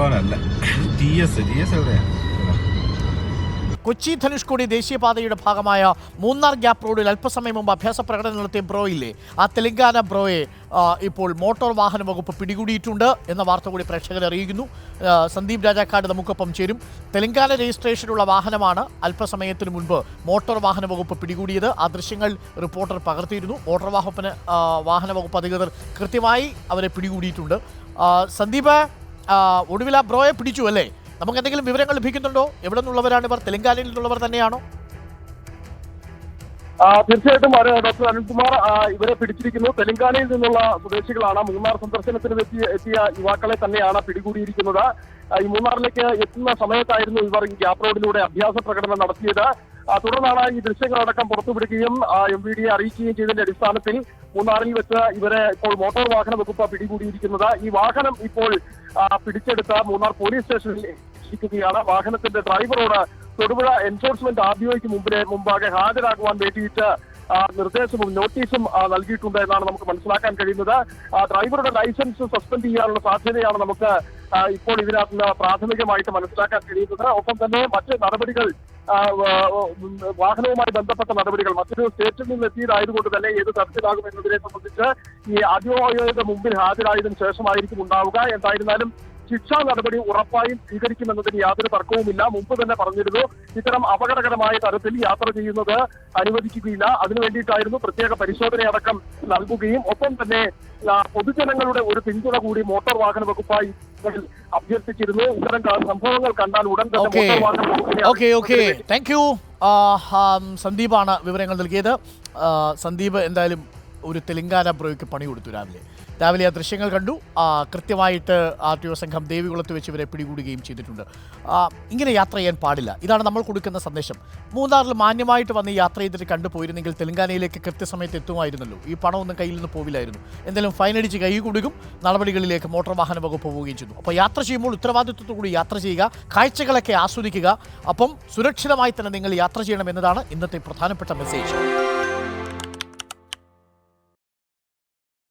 ഉള്ളവനല്ല. T S T S എവിടെയാണ് കൊച്ചി ധനുഷ്കോടി ദേശീയപാതയുടെ ഭാഗമായ Munnar gap റോഡിൽ അല്പസമയം മുമ്പ് അഭ്യാസ പ്രകടനം നടത്തിയ ഇല്ലേ ആ തെലങ്കാന ബ്രോയെ ഇപ്പോൾ മോട്ടോർ വാഹന വകുപ്പ് പിടികൂടിയിട്ടുണ്ട് എന്ന വാർത്ത കൂടി പ്രേക്ഷകരെ അറിയിക്കുന്നു. സന്ദീപ് രാജാക്കാട് നമുക്കൊപ്പം ചേരും. തെലങ്കാന രജിസ്ട്രേഷനുള്ള വാഹനമാണ് അല്പസമയത്തിന് മുൻപ് മോട്ടോർ വാഹന വകുപ്പ് പിടികൂടിയത്. ആ ദൃശ്യങ്ങൾ റിപ്പോർട്ടർ പകർത്തിയിരുന്നു. മോട്ടോർ വാഹന വാഹന വകുപ്പ് അധികൃതർ കൃത്യമായി അവരെ പിടികൂടിയിട്ടുണ്ട്. സന്ദീപ് ഒടുവിൽ ആ ബ്രോയെ പിടിച്ചു അല്ലേ? നമുക്ക് എന്തെങ്കിലും വിവരങ്ങൾ ലഭിക്കുന്നുണ്ടോ? എവിടെ നിന്നുള്ളവരാണ് ഇവർ? തെലങ്കാനയിൽ നിന്നുള്ളവർ തന്നെയാണോ? തീർച്ചയായിട്ടും. ഡോക്ടർ അനിൽകുമാർ ഇവരെ പിടിച്ചിരിക്കുന്നു. തെലങ്കാനയിൽ നിന്നുള്ള സ്വദേശികളാണ് മൂന്നാർ സന്ദർശനത്തിന് എത്തിയ എത്തിയ യുവാക്കളെ തന്നെയാണ് പിടികൂടിയിരിക്കുന്നത്. ഈ മൂന്നാറിലേക്ക് എത്തുന്ന സമയത്തായിരുന്നു ഇവർ ഈ ഗ്യാപ് റോഡിലൂടെ അഭ്യാസ പ്രകടനം നടത്തിയത്. തുടർന്നാണ് ഈ ദൃശ്യങ്ങളടക്കം പുറത്തുവിടുകയും എം വി ഡിയെ അറിയിക്കുകയും ചെയ്തതിന്റെ അടിസ്ഥാനത്തിൽ മൂന്നാറിൽ വെച്ച് ഇവരെ ഇപ്പോൾ മോട്ടോർ വാഹന വകുപ്പ് പിടികൂടിയിരിക്കുന്നത്. ഈ വാഹനം ഇപ്പോൾ പിടിച്ചെടുത്ത മൂന്നാർ പോലീസ് സ്റ്റേഷനിൽ എത്തിച്ചിരിക്കുകയാണ് വാഹനത്തിന്റെ ഡ്രൈവറോട് തൊടുപുഴ എൻഫോഴ്സ്മെന്റ് ആർ ബി മുമ്പിലെ മുമ്പാകെ ഹാജരാകുവാൻ വേണ്ടിയിട്ട് നിർദ്ദേശവും നോട്ടീസും നൽകിയിട്ടുണ്ട് എന്നാണ് നമുക്ക് മനസ്സിലാക്കാൻ കഴിയുന്നത്. ഡ്രൈവറുടെ ലൈസൻസ് സസ്പെൻഡ് ചെയ്യാനുള്ള സാധ്യതയാണ് നമുക്ക് ഇപ്പോൾ ഇതിനകത്ത് പ്രാഥമികമായിട്ട് മനസ്സിലാക്കാൻ കഴിയുന്നത്. ഒപ്പം തന്നെ മറ്റ് നടപടികൾ വാഹനവുമായി ബന്ധപ്പെട്ട നടപടികൾ മറ്റൊരു സ്റ്റേറ്റിൽ നിന്ന് എത്തിയതായതുകൊണ്ട് തന്നെ ഏത് തരത്തിലാകും എന്നതിനെ സംബന്ധിച്ച് ഈ അധികാരികളുടെ മുമ്പിൽ ഹാജരായതിനു ശേഷമായിരിക്കും ഉണ്ടാവുക. എന്തായിരുന്നാലും ശിക്ഷാ നടപടി ഉറപ്പായും സ്വീകരിക്കുമെന്നതിന് യാതൊരു തർക്കവുമില്ല. മുമ്പ് തന്നെ പറഞ്ഞിരുന്നു ഇത്തരം അപകടകരമായ തരത്തിൽ യാത്ര ചെയ്യുന്നത് അനുവദിക്കുകയില്ല. അതിനു വേണ്ടിയിട്ടായിരുന്നു പ്രത്യേക പരിശോധനയടക്കം നൽകുകയും ഒപ്പം തന്നെ പൊതുജനങ്ങളുടെ ഒരു പിന്തുണ കൂടി മോട്ടോർ വാഹന വകുപ്പായി അഭ്യർത്ഥിച്ചിരുന്നു. ഇത്തരം സംഭവങ്ങൾ കണ്ടാൽ ഉടൻ തന്നെ മോട്ടോർ വാഹന വകുപ്പിനെ സന്ദീപാണ് വിവരങ്ങൾ നൽകിയത്. സന്ദീപ് എന്തായാലും ഒരു തെലങ്കാന ബ്രോയ്ക്ക് പണി കൊടുത്തു രാവിലെ. രാവിലെ ആ ദൃശ്യങ്ങൾ കണ്ടു. കൃത്യമായിട്ട് ആർ ടി ഒ സംഘം ദേവികുളത്ത് വെച്ച് ഇവരെ പിടികൂടുകയും ചെയ്തിട്ടുണ്ട്. ഇങ്ങനെ യാത്ര ചെയ്യാൻ പാടില്ല. ഇതാണ് നമ്മൾ കൊടുക്കുന്ന സന്ദേശം. മൂന്നാറിൽ മാന്യമായിട്ട് വന്ന് യാത്ര ചെയ്തിട്ട് കണ്ടുപോയിരുന്നെങ്കിൽ തെലങ്കാനയിലേക്ക് കൃത്യസമയത്ത് എത്തുമായിരുന്നല്ലോ. ഈ പണമൊന്നും കയ്യിൽ നിന്ന് പോവില്ലായിരുന്നു. എന്തായാലും ഫൈനടിച്ച് കൈ കൊടുക്കും നടപടികളിലേക്ക് മോട്ടോർ വാഹന വകുപ്പ് പോവുകയും ചെയ്തു. അപ്പോൾ യാത്ര ചെയ്യുമ്പോൾ ഉത്തരവാദിത്വത്തോടുകൂടി യാത്ര ചെയ്യുക കാഴ്ചകളൊക്കെ ആസ്വദിക്കുക. അപ്പം സുരക്ഷിതമായി തന്നെ നിങ്ങൾ യാത്ര ചെയ്യണം എന്നതാണ് ഇന്നത്തെ പ്രധാനപ്പെട്ട മെസ്സേജ്